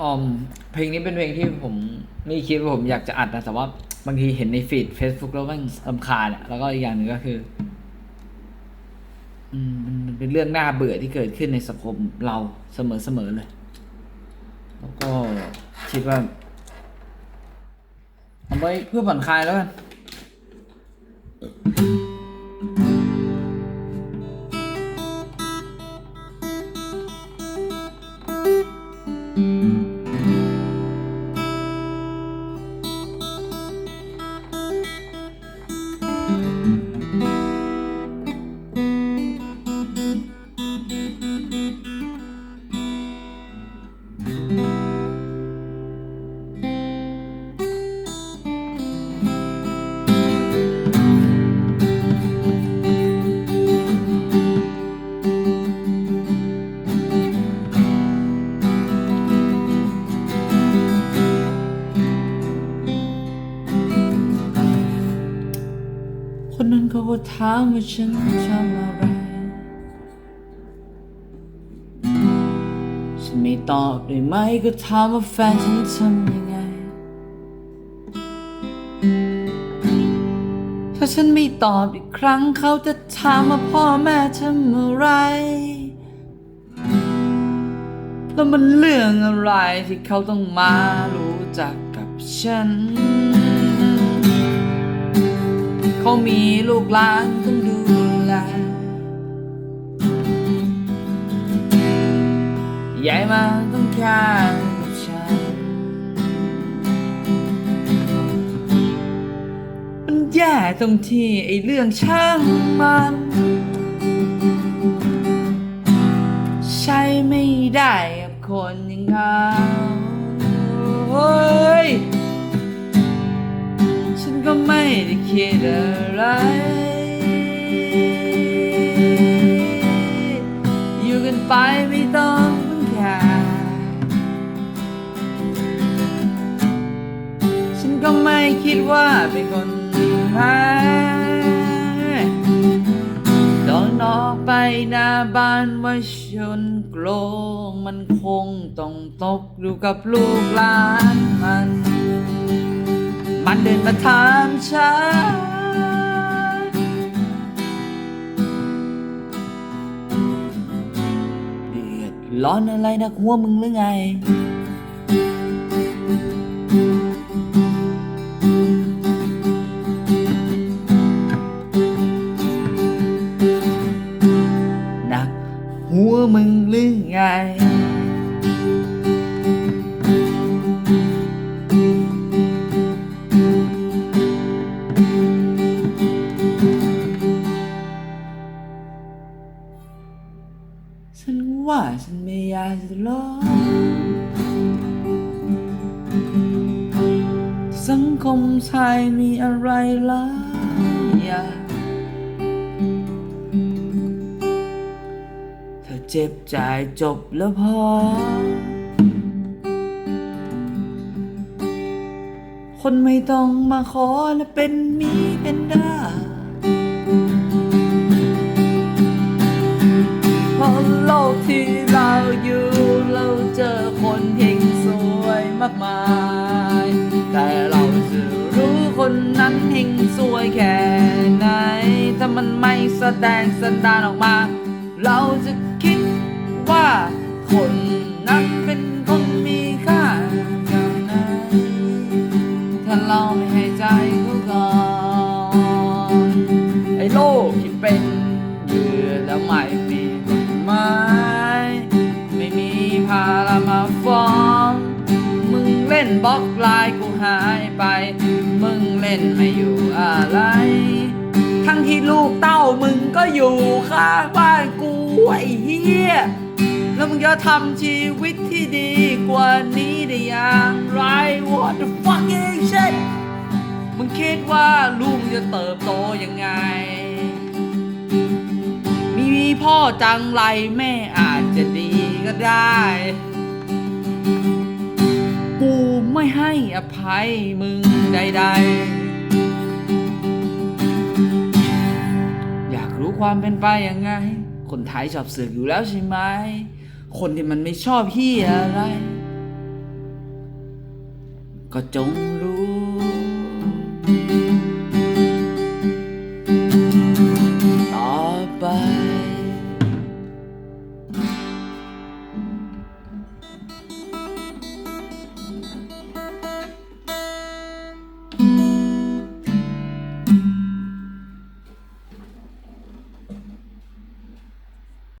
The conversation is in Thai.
ออมเพลงนี้เป็นเพลงที่ผมไม่คิดว่าผมอยากจะอัดนะแต่ว่าบางทีเห็นในฟีด Facebook แล้วมันลำคาญอะแล้วก็อีกอย่างหนึ่งก็คือ อืมมันมันเป็นเรื่องน่าเบื่อที่เกิดขึ้นในสังคมเราเสมอๆเลย แล้วก็คิดว่าเอาไว้เพื่อผ่อนคลายแล้วกัน คนนั้นเขาถามว่าฉันทำอะไร ฉันไม่ตอบได้ไหมก็ถามว่าแฟนฉันทำยังไง ถ้าฉันไม่ตอบอีกครั้งเขาจะถามว่าพ่อแม่ทำอะไร แล้วมันเรื่องอะไรที่เขาต้องมารู้จักกับฉัน เขามีลูกหลานต้องดูแลใหญ่มาต้องแค่กับฉันมันแย่ตรงที่ไอ้เรื่องช่างมัน ใช้ไม่ได้กับคนอย่างเขา ได้คิดอะไร อยู่กันไปไม่ต้องพึ่งแค่ฉันก็ไม่คิดว่าเป็นคนแพ้โดนออกไปหน้าบ้านว่าชนโกลงมันคงต้องตกอยู่กับลูกหลานมัน มันเดินมาถามฉันเดือดร้อนอะไรนักหัวมึงหรือไง หนักหัวมึงหรือไง สังคมไทยมีอะไรหลายอย่างเธอเจ็บใจายจบแล้วพอ คนไม่ต้องมาขอและเป็นมีเป็นได้ มากมาย แต่เราจะรู้คนนั้นเฮงสวยแค่ไหน ถ้ามันไม่แสดงสันดานออกมา เราจะคิดว่าคนนั้นเป็นคนมีค่าอย่างไหนถ้าเราไม่ให้ใจ บล็อกไลน์กูหายไป มึงเล่นไม่อยู่อะไร ทั้งที่ลูกเต้ามึงก็อยู่ข้างบ้านกูไอ้เหี้ยแล้วมึงจะทำชีวิตที่ดีกว่านี้ได้อย่างไร What the fucking shit มึงคิดว่าลูกจะเติบโตยังไง มีพ่อจังไรแม่อาจจะดีก็ได้ ไม่ให้อภัยมึงใดๆ อยากรู้ความเป็นไปยังไง คนไทยชอบเสือกอยู่แล้วใช่ไหม คนที่มันไม่ชอบพี่อะไร ก็จงรู้